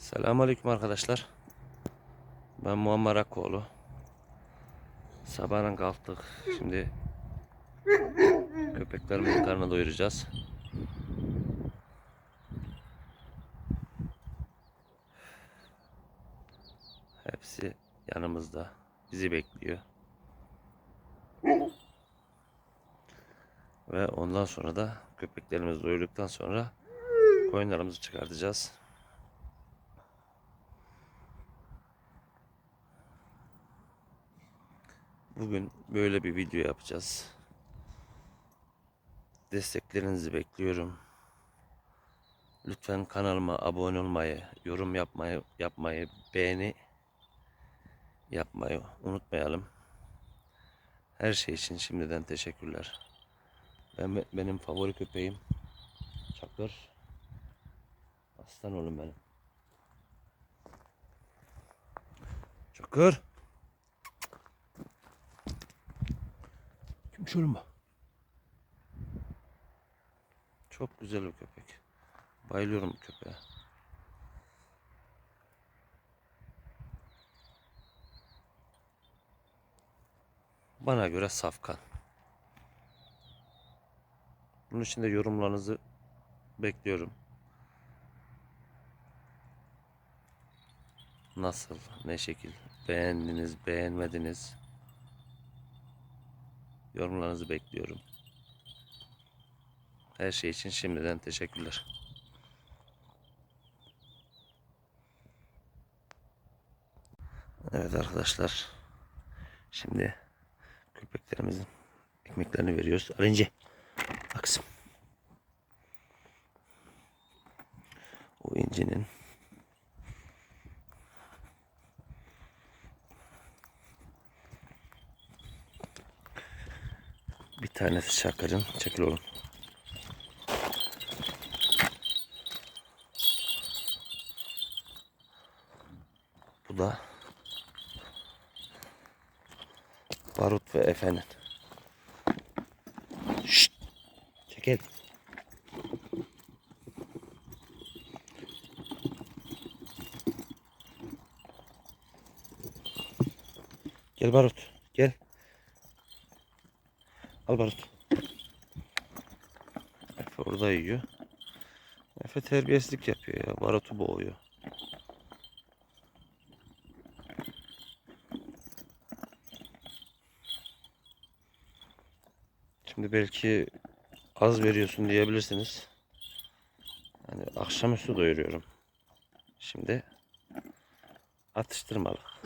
Selamünaleyküm arkadaşlar. Ben Muammer Akkoğlu. Sabahın kalktık. Şimdi köpeklerimizin karnını doyuracağız. Hepsi yanımızda. Bizi bekliyor. Ve ondan sonra da köpeklerimiz doyurduktan sonra koyunlarımızı çıkartacağız. Bugün böyle bir video yapacağız. Desteklerinizi bekliyorum. Lütfen kanalıma abone olmayı, yorum yapmayı, yapmayı, beğeni yapmayı unutmayalım. Her şey için şimdiden teşekkürler. Ben benim favori köpeğim Çakır. Aslan oğlum benim. Çakır. Kim şöyle Çok güzel bir köpek. Bayılıyorum köpeğe. Bana göre safkan. Bunun için de yorumlarınızı bekliyorum. Nasıl, ne şekil, beğendiniz, beğenmediniz. Yorumlarınızı bekliyorum. Her şey için şimdiden teşekkürler. Evet arkadaşlar. Şimdi köpeklerimizin ekmeklerini veriyoruz. Alinci. Aksım. O incinin bir tanesi şakırın. Çekil oğlum. Bu da Barut ve Efe'nin. Şşt! Çekil. Gel Barut. Al Barut. Efe orada yiyor. Efe terbiyesizlik yapıyor ya. Barut'u boğuyor. Şimdi belki az veriyorsun diyebilirsiniz. Hani akşamüstü doyuruyorum. Şimdi atıştırmalık.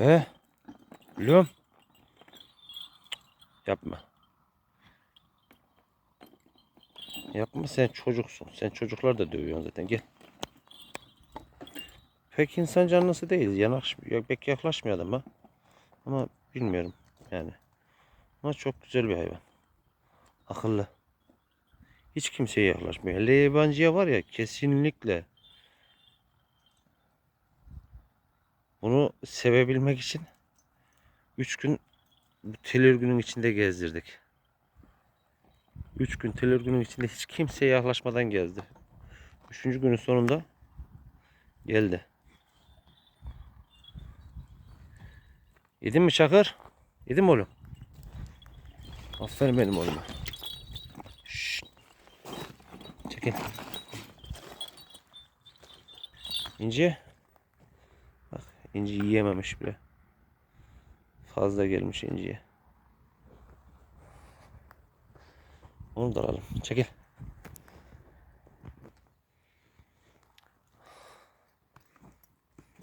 Efe. Gülüm. Yapma. Yapma sen çocuksun. Sen çocuklar da dövüyorsun zaten. Gel. Pek insan canlısı değil. Yanaşmıyor. Pek yaklaşmıyor adama. Ama bilmiyorum yani. Ama çok güzel bir hayvan. Akıllı. Hiç kimseye yaklaşmıyor. Hele yabancıya var ya kesinlikle Bunu sevebilmek için 3 gün bu tel örgünün içinde gezdirdik. 3 gün tel örgünün içinde hiç kimseye yaklaşmadan gezdi. 3. günün sonunda geldi. Yedin mi Çakır? Yedin mi oğlum? Aferin benim oğluma. Şşt. Çekin. İnci. İnci yiyememiş bile. Fazla gelmiş inciye. Onu da alalım. Çekil.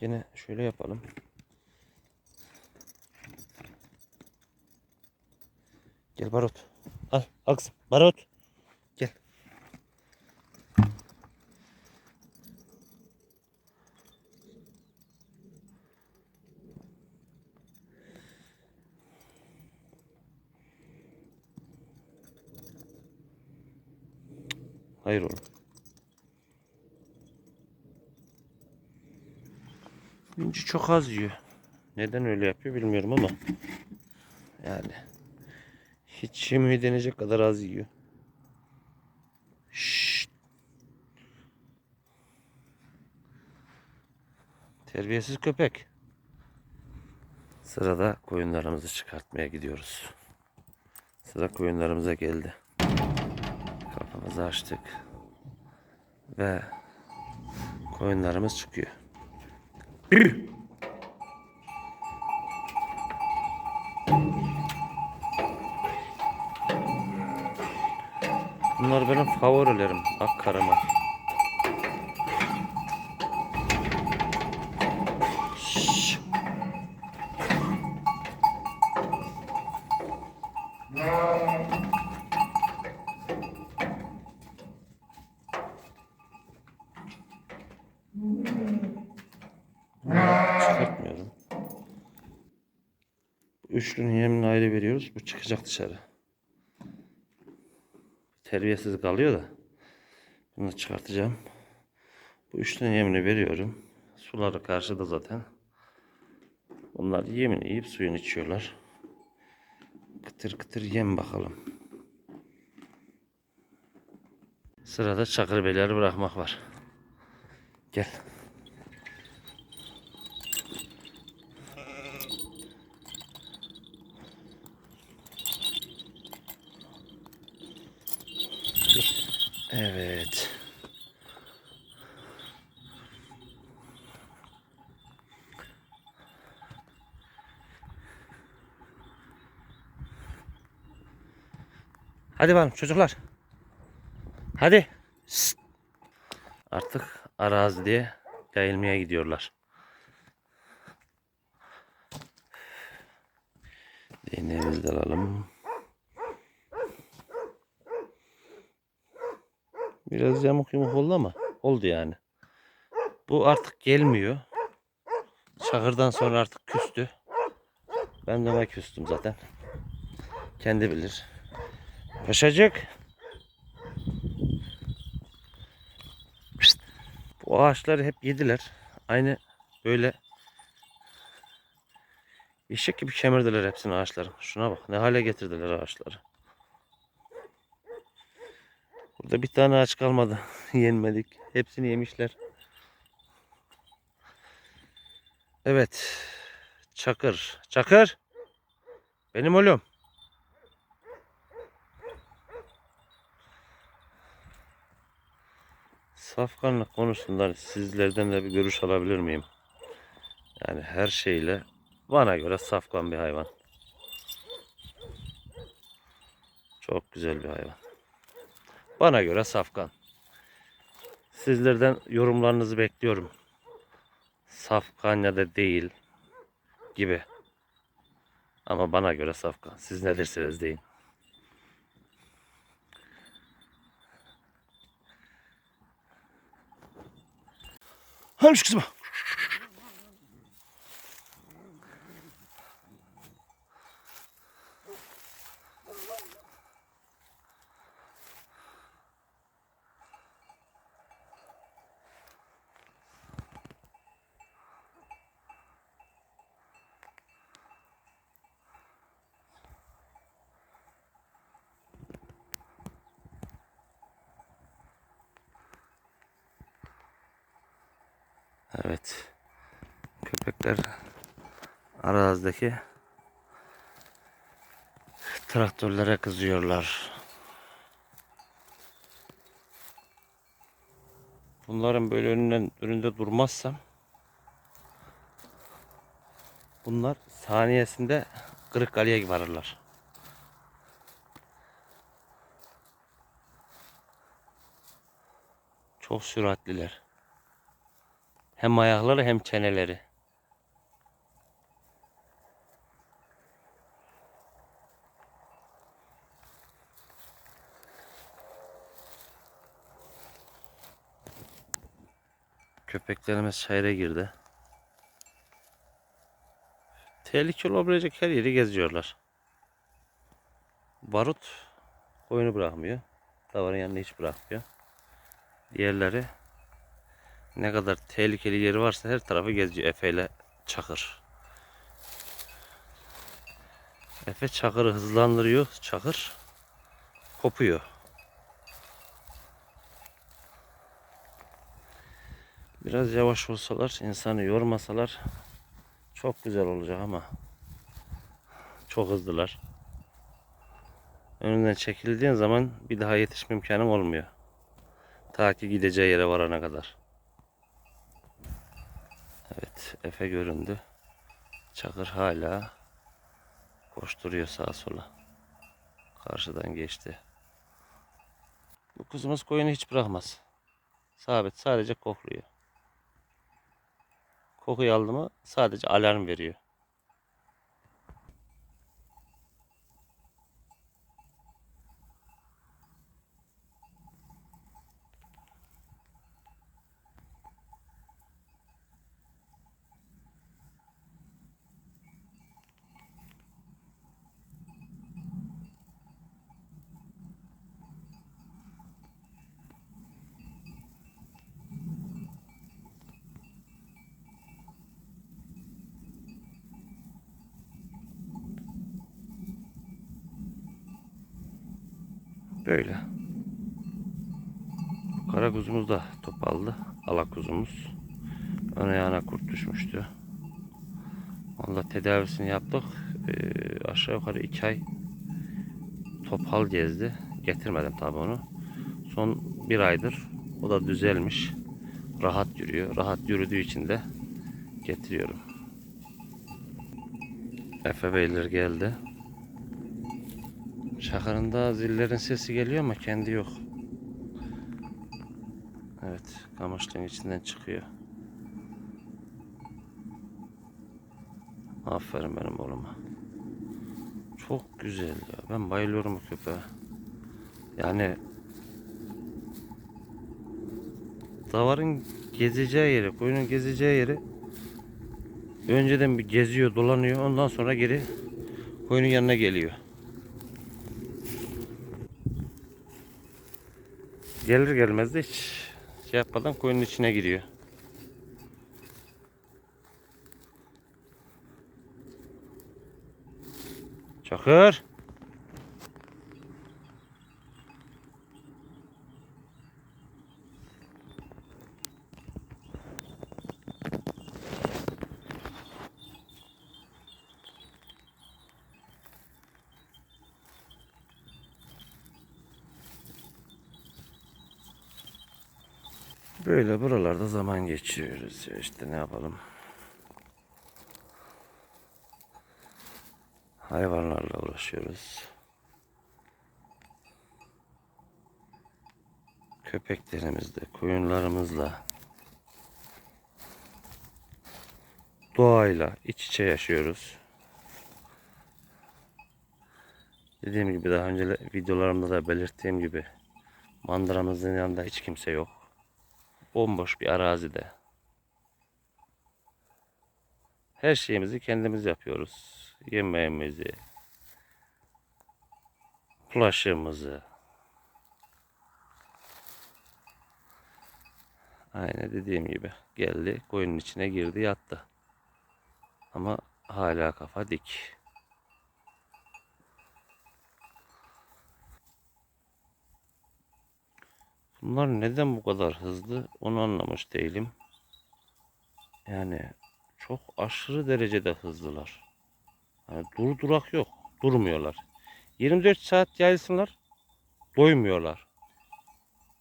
Yine şöyle yapalım. Gel Barut. Al. Al kızım. Barut. Hayır oğlum. İnci çok az yiyor. Neden öyle yapıyor bilmiyorum ama. Yani. Hiç yemeği deneyecek kadar az yiyor. Şşt. Terbiyesiz köpek. Sırada koyunlarımızı çıkartmaya gidiyoruz. Sıra koyunlarımıza geldi. Kapımızı açtık. Ve koyunlarımız çıkıyor. Bunlar benim favorilerim. Ak karama. Üçlünün yemini ayrı veriyoruz. Bu çıkacak dışarı. Terbiyesiz kalıyor da. Bunu çıkartacağım. Bu üçlünün yemini veriyorum. Suları karşıda zaten. Onlar yemini yiyip suyunu içiyorlar. Kıtır kıtır yem bakalım. Sırada çakır beyleri bırakmak var. Gel. Evet. Hadi bakalım çocuklar. Hadi. Şşt. Artık araziye yayılmaya gidiyorlar. Değneğimizi de alalım. Biraz yamuk yumuk oldu ama oldu yani. Bu artık gelmiyor. Çakırdan sonra artık küstü. Ben de ona küstüm zaten. Kendi bilir. Pişt. Bu ağaçları hep yediler. Aynı böyle eşek gibi kemirdiler hepsini ağaçları. Şuna bak ne hale getirdiler ağaçları. Burada bir tane ağaç kalmadı. Yenmedik. Hepsini yemişler. Evet. Çakır. Çakır. Benim oğlum. Safkanlık konusunda sizlerden de bir görüş alabilir miyim? Yani her şeyle bana göre safkan bir hayvan. Çok güzel bir hayvan. Bana göre safkan. Sizlerden yorumlarınızı bekliyorum. Safkan ya da değil gibi. Ama bana göre safkan. Siz ne dersiniz deyin. Hani şu kızıma. Evet. Köpekler arazideki traktörlere kızıyorlar. Bunların böyle önünden önünde durmazsam bunlar saniyesinde Kırıkkale'ye varırlar. Çok süratliler. Hem ayakları hem çeneleri. Köpeklerimiz çayıra girdi. Tehlikeli olabilecek her yeri geziyorlar. Barut koyunu bırakmıyor. Davarın yanına hiç bırakmıyor. Diğerleri ne kadar tehlikeli yeri varsa her tarafı geziyor Efe ile Çakır. Efe Çakır'ı hızlandırıyor. Çakır kopuyor. Biraz yavaş olsalar, insanı yormasalar çok güzel olacak ama çok hızlılar. Önünden çekildiğin zaman bir daha yetişme imkanın olmuyor. Ta ki gideceği yere varana kadar. Evet, Efe göründü. Çakır hala koşturuyor sağa sola. Karşıdan geçti. Bu kızımız koyunu hiç bırakmaz. Sabit sadece kokluyor. Kokuyu aldı mı sadece alarm veriyor. Böyle. Kara kuzumuz da top aldı. Ala kuzumuz. Ön ayağına kurt düşmüştü. Valla tedavisini yaptık. Ee, aşağı yukarı iki ay topal gezdi. Getirmedim tabi onu. Son bir aydır o da düzelmiş. Rahat yürüyor. Rahat yürüdüğü için de getiriyorum. Efe Beyler geldi. Şakarında zillerin sesi geliyor ama kendi yok. Evet, kamışlığın içinden çıkıyor. Aferin benim oğluma. Çok güzel ya. Ben bayılıyorum bu köpeğe. Yani davarın gezeceği yeri, koyunun gezeceği yeri önceden bir geziyor, dolanıyor. Ondan sonra geri koyunun yanına geliyor. Gelir gelmez de hiç şey yapmadan koyunun içine giriyor. Çakır. Böyle buralarda zaman geçiriyoruz ya işte ne yapalım. Hayvanlarla uğraşıyoruz. Köpeklerimizle, koyunlarımızla, doğayla iç içe yaşıyoruz. Dediğim gibi daha önce videolarımda da belirttiğim gibi mandıramızın yanında hiç kimse yok bomboş bir arazide. Her şeyimizi kendimiz yapıyoruz. Yemeğimizi, bulaşığımızı. Aynı dediğim gibi geldi koyunun içine girdi yattı. Ama hala kafa dik. Bunlar neden bu kadar hızlı onu anlamış değilim. Yani çok aşırı derecede hızlılar. Yani dur durak yok. Durmuyorlar. 24 saat yaysınlar. Doymuyorlar.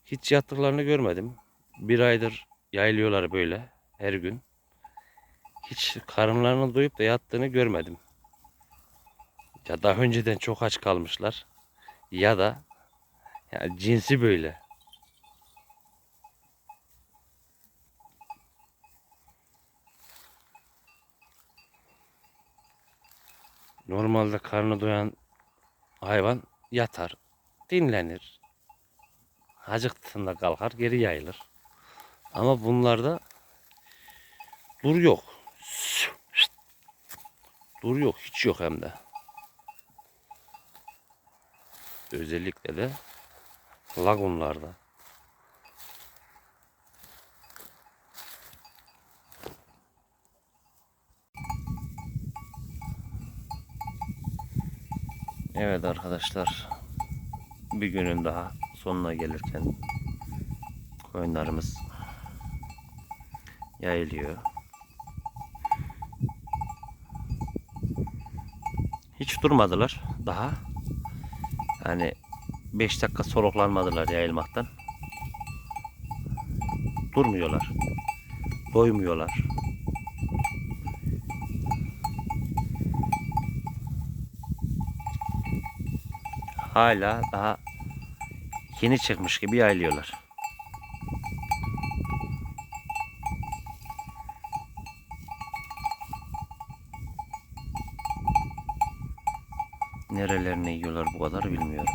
Hiç yattıklarını görmedim. Bir aydır yaylıyorlar böyle her gün. Hiç karınlarını doyup da yattığını görmedim. Ya daha önceden çok aç kalmışlar. Ya da yani cinsi böyle. Normalde karnı doyan hayvan yatar, dinlenir. Acıktığında kalkar, geri yayılır. Ama bunlarda dur yok. Dur yok, hiç yok hem de. Özellikle de lagunlarda. Evet arkadaşlar. Bir günün daha sonuna gelirken koyunlarımız yayılıyor. Hiç durmadılar daha. Yani 5 dakika soluklanmadılar yayılmaktan. Durmuyorlar. Doymuyorlar. Hala daha yeni çıkmış gibi yayılıyorlar. Nerelerine yiyorlar bu kadar bilmiyorum.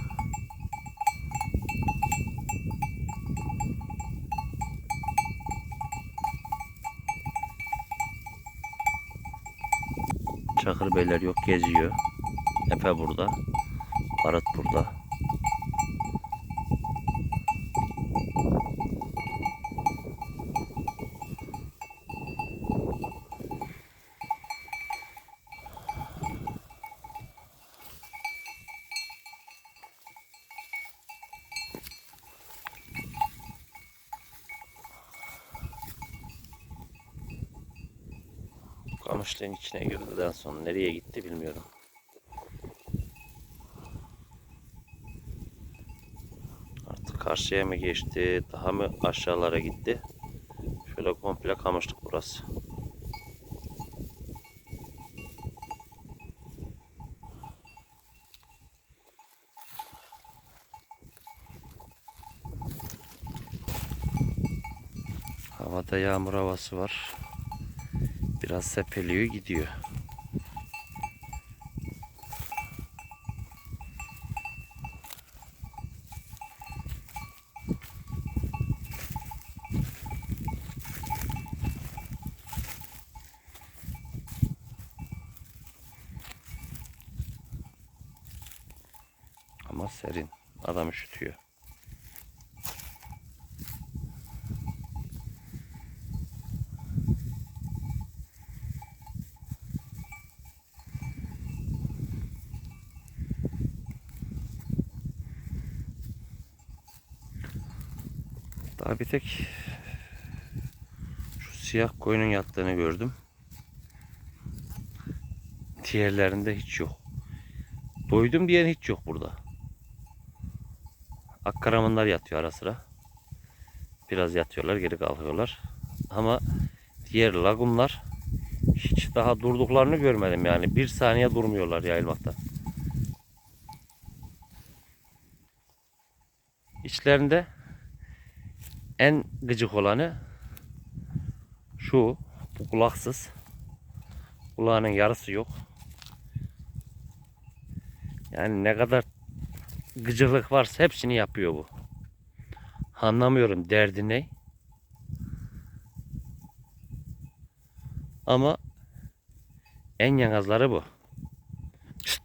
Çakır beyler yok geziyor. Efe burada. Burada. Kamışlığın içine girdikten sonra nereye gitti bilmiyorum. Artık karşıya mı geçti, daha mı aşağılara gitti? Şöyle komple kamışlık burası. Havada yağmur havası var. Biraz sepeliyor gidiyor. Daha bir tek şu siyah koyunun yattığını gördüm. Diğerlerinde hiç yok. Doydum diyen hiç yok burada. Akkaramanlar yatıyor ara sıra. Biraz yatıyorlar geri kalkıyorlar. Ama diğer lagumlar hiç daha durduklarını görmedim yani. Bir saniye durmuyorlar yayılmakta. İçlerinde en gıcık olanı şu. Bu kulaksız. Kulağının yarısı yok. Yani ne kadar gıcırlık varsa hepsini yapıyor bu. Anlamıyorum derdi ne. Ama en yangazları bu. Şşt,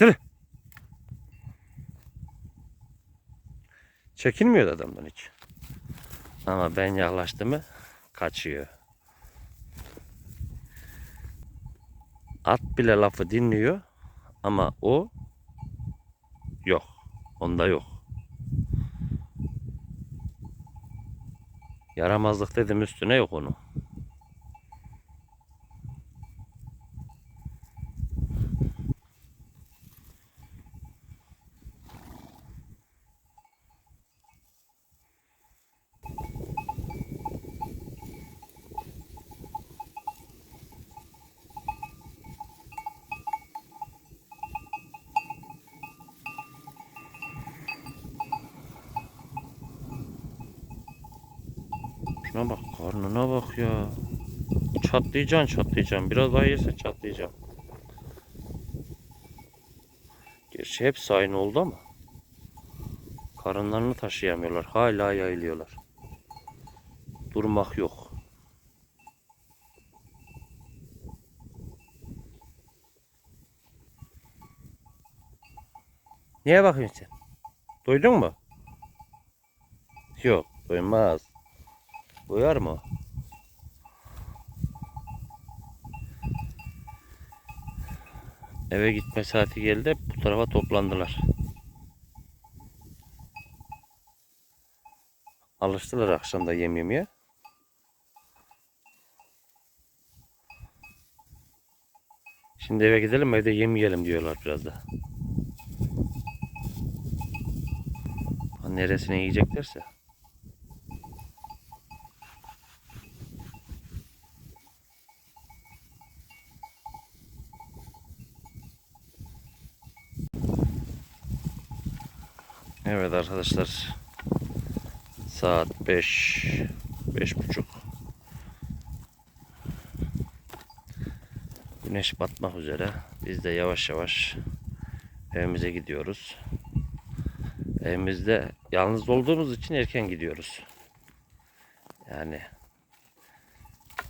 dur. Çekinmiyor da adamdan hiç. Ama ben yaklaştım mı kaçıyor. At bile lafı dinliyor ama o yok. Onda yok. Yaramazlık dedim üstüne yok onun. Şuna bak karnına bak ya. Çatlayacaksın çatlayacaksın. Biraz daha yersen çatlayacağım. Gerçi hepsi aynı oldu ama. Karınlarını taşıyamıyorlar. Hala yayılıyorlar. Durmak yok. Niye bakıyorsun sen? Duydun mu? Yok, duymaz. Uyar mı? Eve gitme saati geldi. Bu tarafa toplandılar. Alıştılar akşamda yem yemeye. Şimdi eve gidelim evde yem yiyelim diyorlar biraz da. Neresine yiyeceklerse. Evet arkadaşlar. Saat 5 beş buçuk. Güneş batmak üzere. Biz de yavaş yavaş evimize gidiyoruz. Evimizde yalnız olduğumuz için erken gidiyoruz. Yani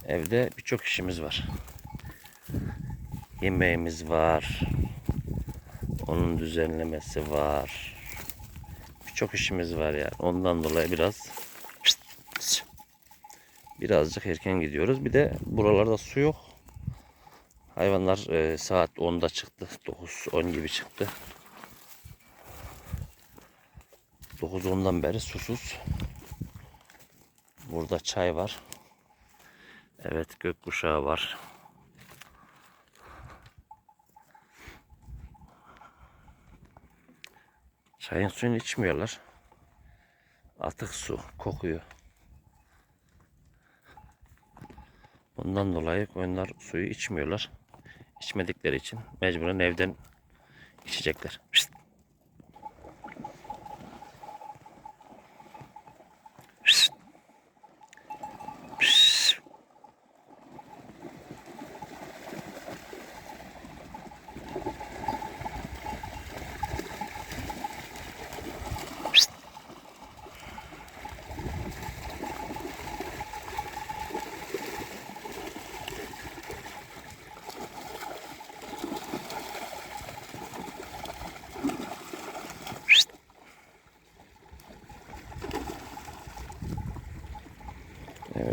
evde birçok işimiz var. Yemeğimiz var. Onun düzenlemesi var. Birçok işimiz var yani. Ondan dolayı biraz birazcık erken gidiyoruz. Bir de buralarda su yok. Hayvanlar e, saat 10'da çıktı. 9-10 gibi çıktı. 9-10'dan beri susuz. Burada çay var. Evet gökkuşağı var. Çayın suyunu içmiyorlar. Atık su kokuyor. Bundan dolayı koyunlar suyu içmiyorlar. İçmedikleri için mecburen evden içecekler. Şşt. Şşt. Şşt.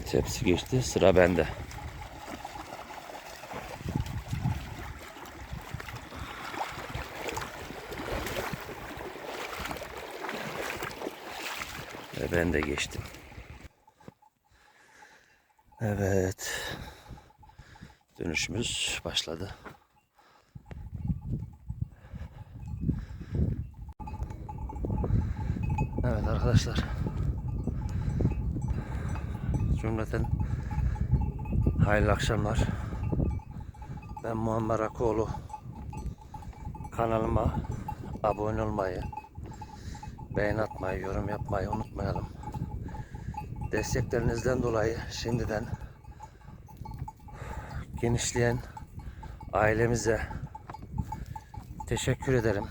Evet hepsi geçti. Sıra bende. Ve ben de geçtim. Evet. Dönüşümüz başladı. Evet arkadaşlar. Cümleten hayırlı akşamlar. Ben Muammer Akoğlu. Kanalıma abone olmayı, beğen atmayı, yorum yapmayı unutmayalım. Desteklerinizden dolayı şimdiden genişleyen ailemize teşekkür ederim.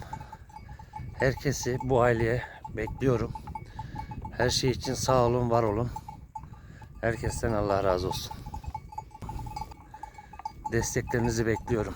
Herkesi bu aileye bekliyorum. Her şey için sağ olun, var olun. Herkesten Allah razı olsun. Desteklerinizi bekliyorum.